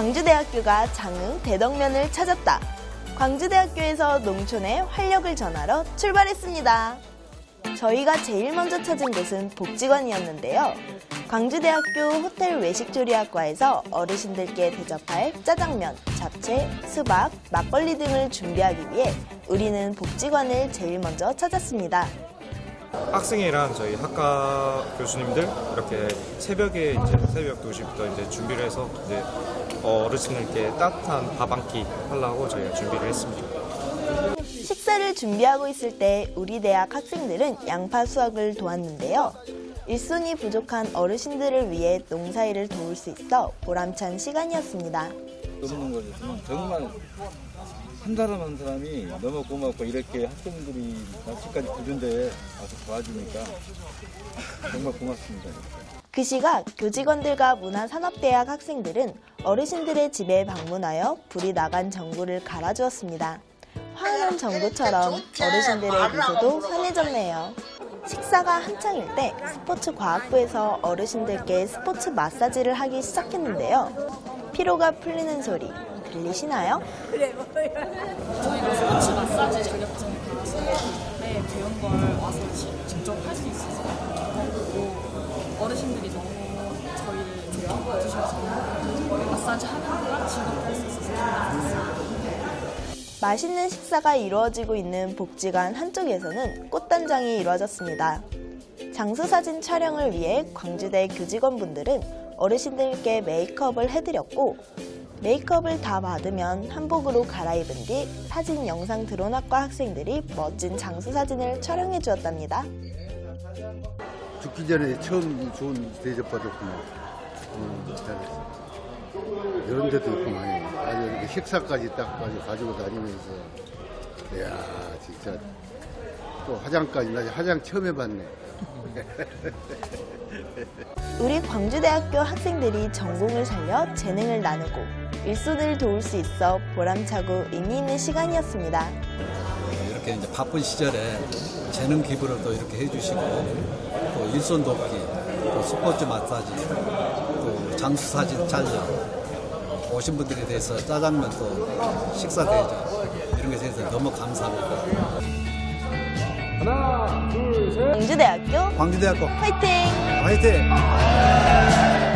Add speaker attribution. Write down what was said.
Speaker 1: 광주대학교가 장흥 대덕면을 찾았다. 광주대학교에서 농촌에 활력을 전하러 출발했습니다. 저희가 제일 먼저 찾은 곳은 복지관이었는데요. 광주대학교 호텔 외식조리학과에서 어르신들께 대접할 짜장면, 잡채, 수박, 막걸리 등을 준비하기 위해 우리는 복지관을 제일 먼저 찾았습니다.
Speaker 2: 학생이랑 저희 학과 교수님들 이렇게 새벽에 이제 새벽 2시부터 이제 준비를 해서 이제 어르신들께 따뜻한 밥 한 끼 하려고 저희가 준비를 했습니다.
Speaker 1: 식사를 준비하고 있을 때 우리 대학 학생들은 양파 수확을 도왔는데요. 일손이 부족한 어르신들을 위해 농사일을 도울 수 있어 보람찬 시간이었습니다.
Speaker 3: 없는 거지만 정말 한 사람 한 사람이 너무 고맙고 이렇게 학생들이 날씨까지 부른데 와서 도와주니까 정말 고맙습니다.
Speaker 1: 그 시각 교직원들과 문화산업대학 학생들은 어르신들의 집에 방문하여 불이 나간 전구를 갈아주었습니다. 화환한 전구처럼 어르신들의 미소도 환해졌네요. 식사가 한창일 때 스포츠 과학부에서 어르신들께 스포츠 마사지를 하기 시작했는데요. 피로가 풀리는 소리 들리시나요?
Speaker 4: 저희가 스포츠 마사지 자격증을 네, 배운 걸 와서 지- 직접 할 수 있어서 그리고 어르신들이 너무 저희를 좋게 봐주셔서 마사지 하는 거랑 즐겁게 할수 있어서.
Speaker 1: 맛있는 식사가 이루어지고 있는 복지관 한쪽에서는 꽃단장이 이루어졌습니다. 장수 사진 촬영을 위해 광주대 교직원분들은 어르신들께 메이크업을 해드렸고 메이크업을 다 받으면 한복으로 갈아입은 뒤 사진 영상 드론학과 학생들이 멋진 장수 사진을 촬영해 주었답니다.
Speaker 5: 죽기 전에 처음 좋은 대접 받았구나. 음, 잘했어. 이런 데도 있구만. 아주 이렇게 식사까지 딱 가지고 다니면서. 이야, 진짜. 또 화장까지. 나 화장 처음 해봤네.
Speaker 1: 우리 광주대학교 학생들이 전공을 살려 재능을 나누고 일손을 도울 수 있어 보람차고 의미 있는 시간이었습니다.
Speaker 6: 이렇게 이제 바쁜 시절에 재능 기부를 또 이렇게 해주시고 또 일손 돕기, 또 스포츠 마사지, 또 장수 사진 촬영 오신 분들에 대해서 짜장면 또 식사 대접 이런 것에 대해서 너무 감사합니다.
Speaker 1: 광주대학교
Speaker 6: 광주대학교
Speaker 1: 화이팅!
Speaker 6: 화이팅!